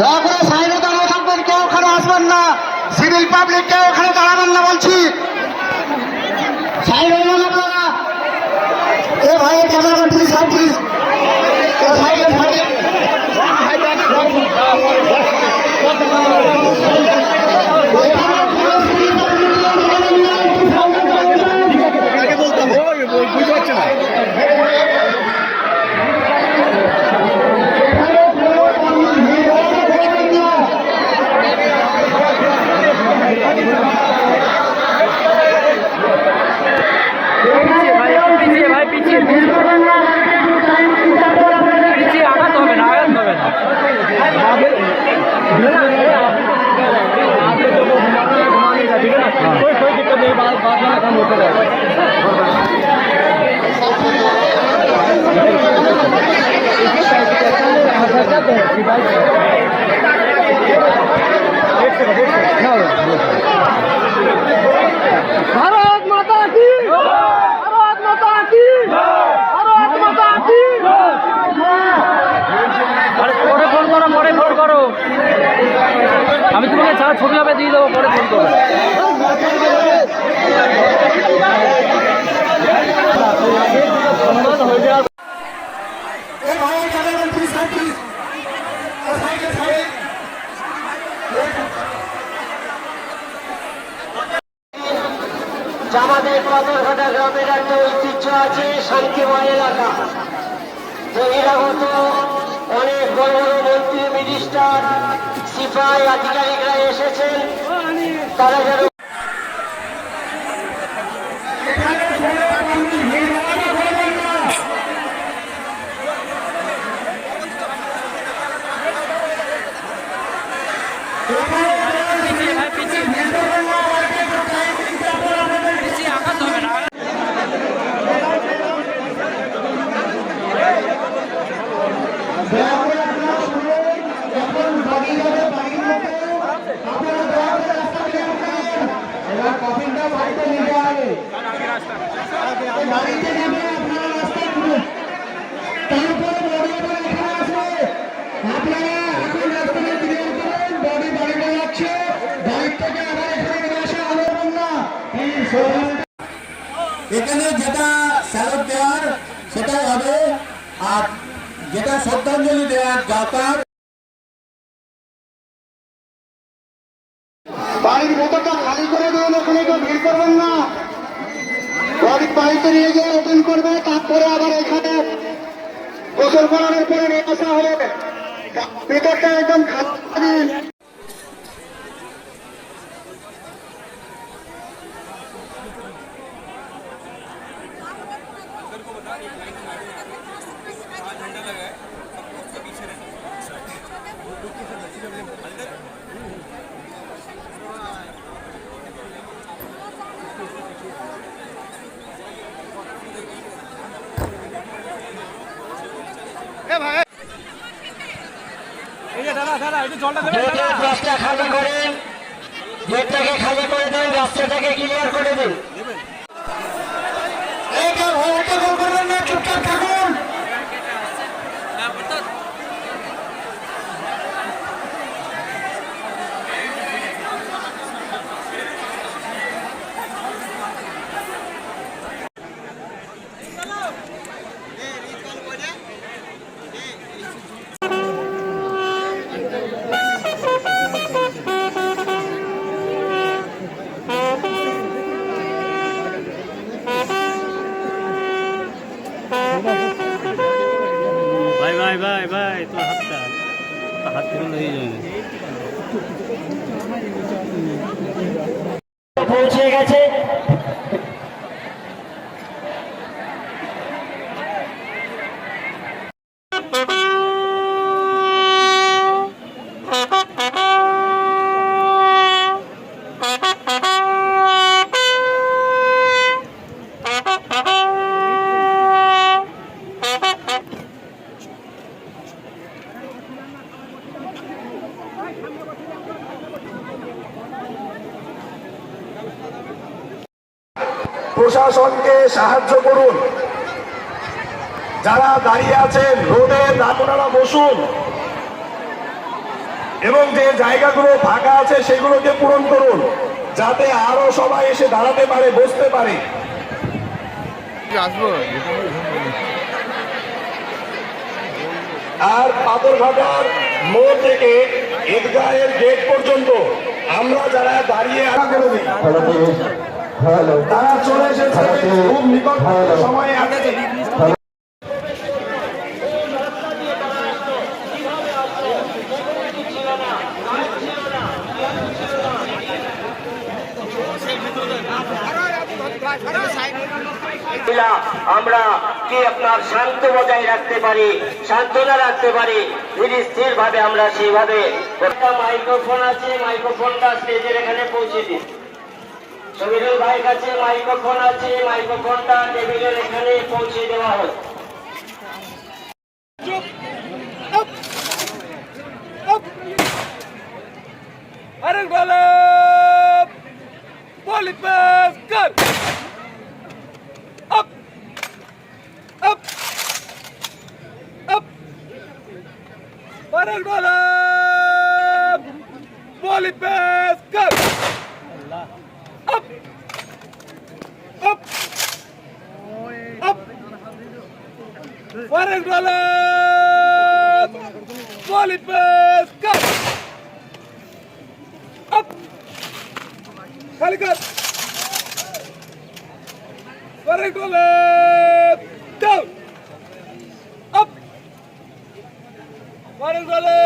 দয়া করে সাইডে দাঁড়িয়ে থাকবেন কেউ ওখানে আসবেন না। সিভিল পাবলিক কেউ ওখানে দাঁড়াবেন না বলছি। সাইড হয়ে যান আপনারা। এ ভাই ক্যামেরা প্লিজ সাইড প্লিজ সাইডে পিছিয়ে ভাই একটু পিছিয়ে ভাই পিছিয়ে পিছিয়ে পিছিয়ে আঘাত হবে না আঘাত হবে না ভারত মাতা কি? ভারত মাতা কি? ভারত মাতা কি? পরে ফোন করো, পরে ফোন করো। আমি তোমাকে ছাড়া ছবি হবে, দিয়ে দেবো, পরে ফোন করো এ ভাই ক্যামেরা প্লিজ সাইড প্লিজ সাইডে সাইডে আমাদের পাথরঘাটা গ্রামের একটা ঐতিহ্য আছে শান্তিময় এলাকা বহিরাগত অনেক বড় বড় মন্ত্রী মিনিস্টার সিপাই আধিকারিকরা এসেছেন। তারা যেন পিছিয়ে ভাই পিছিয়ে পিছিয়ে আঘাত হবে না দয়া করে আপনারা শুনুন যখন বাড়ি যাবে বাড়ির মধ্যে আপনারা দয়া করে রাস্তা ক্লিয়ার করেন এবার কফিনটা বাড়িতে নিয়ে হবে। বাড়িতে নেমে আপনারা রাস্তা খুলুন তারপরে বডি এখানে আসবে। আপনারা এখন রাস্তাটা ক্লিয়ার করেন। বডি বাড়িতে যাচ্ছে। বাড়ির থেকে আবার এখানে নিয়ে আসা হবে না প্লিজ এখানে যেটা স্যালুট দেওয়ার, সেটাই হবে। আর যেটা শ্রদ্ধাঞ্জলি দেওয়ার দরকার বাড়ির ভেতরটা খালি করে দিন ওখানে কেউ ভিড় করবেন না। গাড়ির বাড়িতে নিয়ে গিয়ে ওপেন করবে, তারপরে আবার এখানে গোসল করানোর পরে নিয়ে আসা হবে। ভেতরটা একদম খালি। দিন গেটের রাস্তা খালি করেন গেটটাকে খালি করে দিন রাস্তাটাকে ক্লিয়ার করে দিন। গোল করবেন না চুপচাপ থাকুন। পৌঁছে গেছে। প্রশাসনকে সাহায্য করুন। যারা দাঁড়িয়ে আছেন রোডে আপনারা বসুন। এবং যে জায়গাগুলো ফাঁকা আছে সেগুলোকে পূরণ করুন যাতে আরও সবাই এসে দাঁড়াতে পারে বসতে পারে। আর পাথরঘাটার মোড় থেকে ঈদগাহের গেট পর্যন্ত আমরা যারা দাঁড়িয়ে আড়া করে দিই তারা চলে এসেছে। খুব নিকট সময়ে মহিলা, আমরা কি আপনার শান্ত বজায় রাখতে পারি সান্ত্বনা রাখতে পারি? ধীরে স্থির ভাবে আমরা সেইভাবে মাইক্রোফোন আছে মাইক্রোফোনটা স্টেজের এখানে পৌঁছে দিন। সমীরুল ভাইয়ের কাছে মাইক্রোফোন আছে, মাইক্রোফোনটা টেবিলের এখানে পৌঁছে দেওয়া হোক। আরে গোলাপ, বলি পাস কর? আপ আপ আপ। আরে গোলাপ, বলি পাস কর? আপ আপ আপ আরে গোলাপ বলি পাস কর up. খালি কর পরে গোলে ডাউন আপ পরে গোলে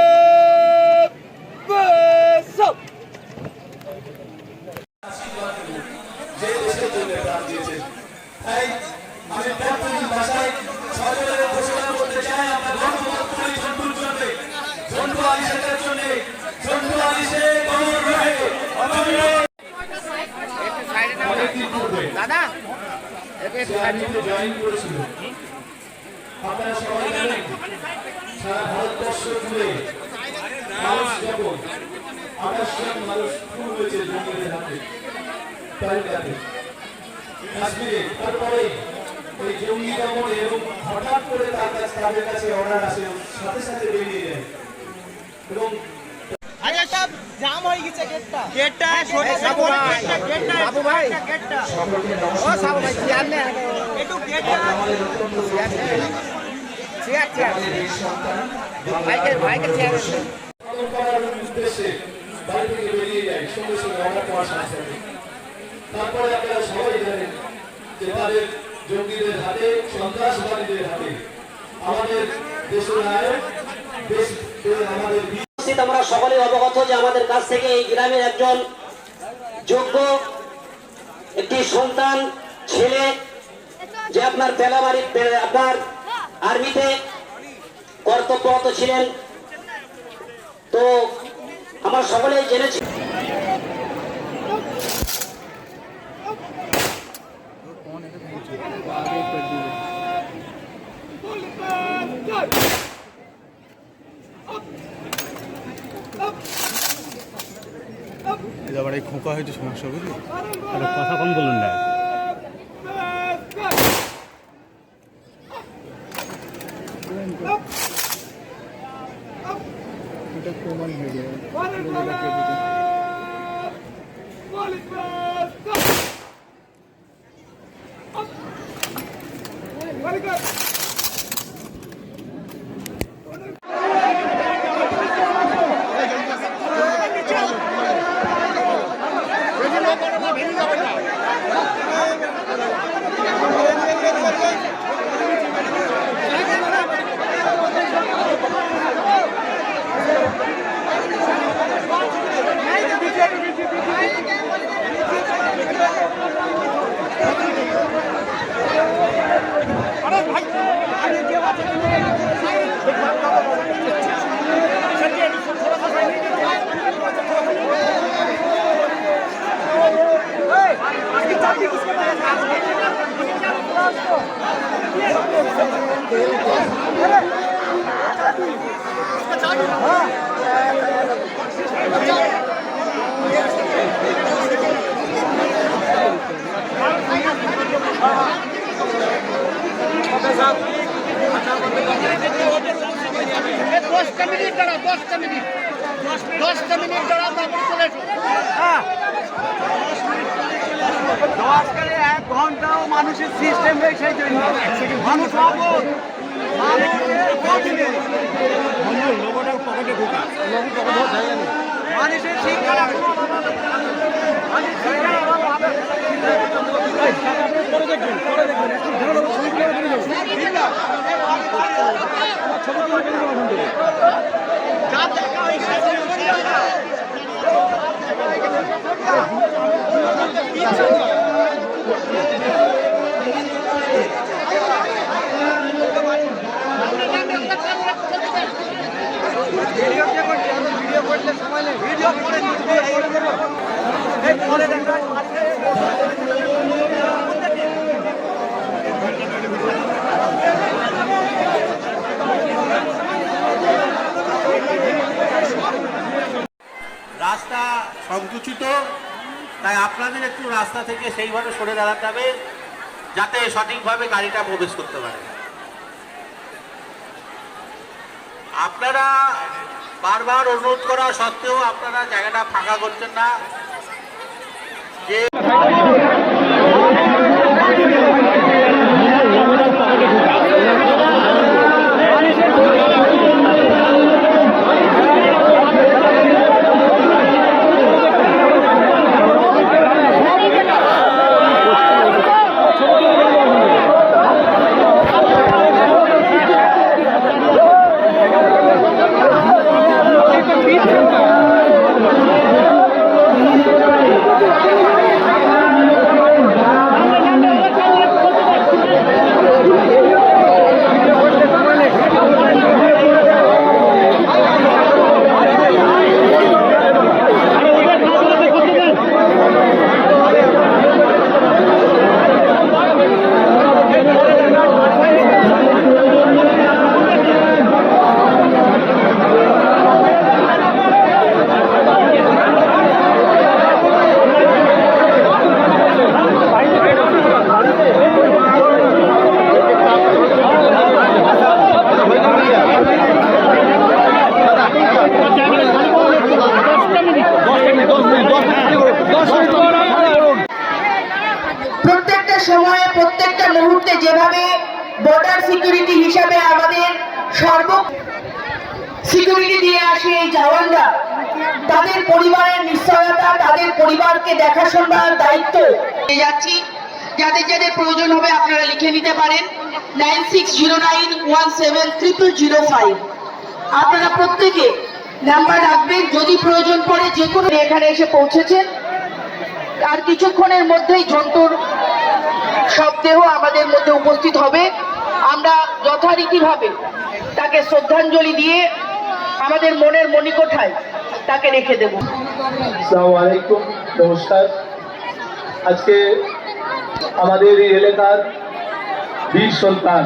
বাস আপ আপনারা সবাই জানেন সারা ভারতবর্ষ জুড়ে মানুষ যখন আঠাশ লাখ মানুষ খুন হয়েছে জঙ্গলের হাতে তালিকাতে কাশ্মীরে তারপরে ওই জঙ্গি দমনে এবং হঠাৎ করে তার কাছে তাদের কাছে অর্ডার আসে সাথে সাথে বেরিয়ে যায় এবং পালন করার উদ্দেশ্যে বাড়ি থেকে বেরিয়ে যায় সঙ্গে সঙ্গে সাথে সাথে তারপরে আপনারা সবাই জানেন যে তাদের জঙ্গিদের হাতে, সন্ত্রাসবাদীদের হাতে আমাদের দেশের নায়ক, দেশ আমাদের আমরা সকলে অবগত যে আমাদের কাছ থেকে এই গ্রামের একজন যোগ্য একটি সন্তান, ছেলে, যে আপনার আপনার আর্মিতে কর্তব্যরত ছিলেন। তো আমরা সকলেই জেনেছি এবার আবার এই খোঁকা হয়েছে সমস্যা বুঝলি কথা কম বলুন না। কোমল Good. দশটা মিনিট দাঁড়া দশটা মিনিট দশটা মিনিট দাঁড়া দশ করে এক ঘন্টাও মানুষের সিস্টেম হয়েছে মানুষ অবধ মানুষের শিক্ষার এখনও অভাব আছে। মানুষের শিক্ষার অভাব হবে। যা দেখা হয় সেটাই করি আমরা। ভিডিও কে করছে আমি ভিডিও করলে সময় নেই ভিডিও করে ভিডিও করে দেবো এই পরে দেখা রাস্তা সংকুচিত, তাই আপনাদের একটু রাস্তা থেকে সেইভাবে সরে দাঁড়াতে হবে, যাতে সঠিকভাবে গাড়িটা প্রবেশ করতে পারে। আপনারা বারবার অনুরোধ করা সত্ত্বেও আপনারা জায়গাটা ফাঁকা করছেন না। যে মুহূর্তে যেভাবে বর্ডার সিকিউরিটি হিসাবে আমাদের সর্ব সিকিউরিটি দিয়ে আসে এই জওয়ানরা, তাদের পরিবারের নিশ্চয়তা, তাদের পরিবারকে দেখাশোনার দায়িত্ব যাচ্ছি। যাদের যাদের প্রয়োজন হবে আপনারা লিখে নিতে পারেন nine six zero nine one seven triple zero five. আপনারা প্রত্যেকে নাম্বার রাখবেন, যদি প্রয়োজন পড়ে যে কোনো এখানে এসে পৌঁছেছেন। আর কিছুক্ষণের মধ্যেই জন্তুর শবদেহ আমাদের মধ্যে উপস্থিত হবে। আমরা যথারীতিভাবে তাকে শ্রদ্ধাঞ্জলি দিয়ে আমাদের মনের মণিকোঠায় তাকে রেখে দেব। আলাইকুম, নমস্কার। আজকে আমাদের এই এলাকার বীর সন্তান।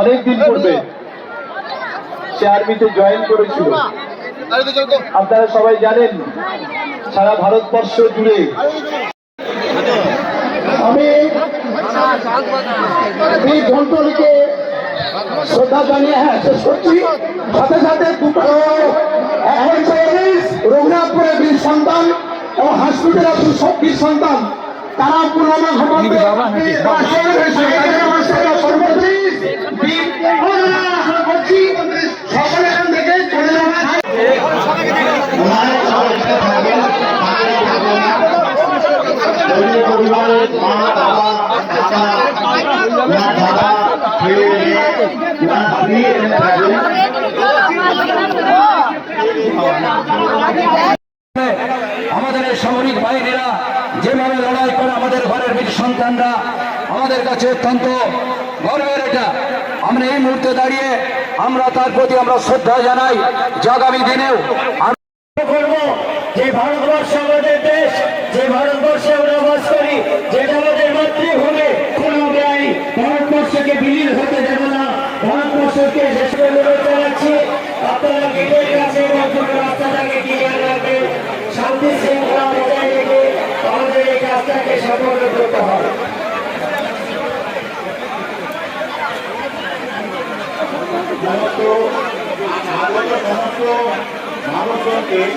অনেকদিন পূর্বে সে আর্মিতে জয়েন করেছিল। আপনারা সবাই জানেন, সারা ভারতবর্ষ জুড়ে আমি এই ঘন্টলকে শ্রদ্ধা জানিয়ে হ্যাঁ শেষ করছি সাথে সাথে দুটো রঘুনাথপুরের বীর সন্তান এবং আব্দুল সব বীর সন্তান। তারা পুরোনো ঘটনাতে সকলে এখান থেকে চলে যাবে ওনারা সব এখানে থাকবেন বাকিরা থাকবেন না যদি পরিবারের মা বাবা দাদা ওনার দাদা ছেলে মেয়ে ওনার স্ত্রী এখানে থাকবেন আমাদের সামরিক বাহিনীরা যেভাবে লড়াই করে আমাদের ঘরের বীর সন্তানরা আমাদের কাছে অত্যন্ত গর্বের এটা। আমরা এই মুহূর্তে দাঁড়িয়ে আমরা তার প্রতি আমরা শ্রদ্ধা জানাই। যে আগামী দিনেও করব। যে ভারতবর্ষ আমাদের দেশ, যে ভারতবর্ষে আমরা আজকে শেষ অনুরোধ আপনারা কাছে রাস্তাটাকে শান্তি শৃঙ্খলা বজায় রেখে আমাদের এই কাজটাকে সফল করতে হবে আমাদের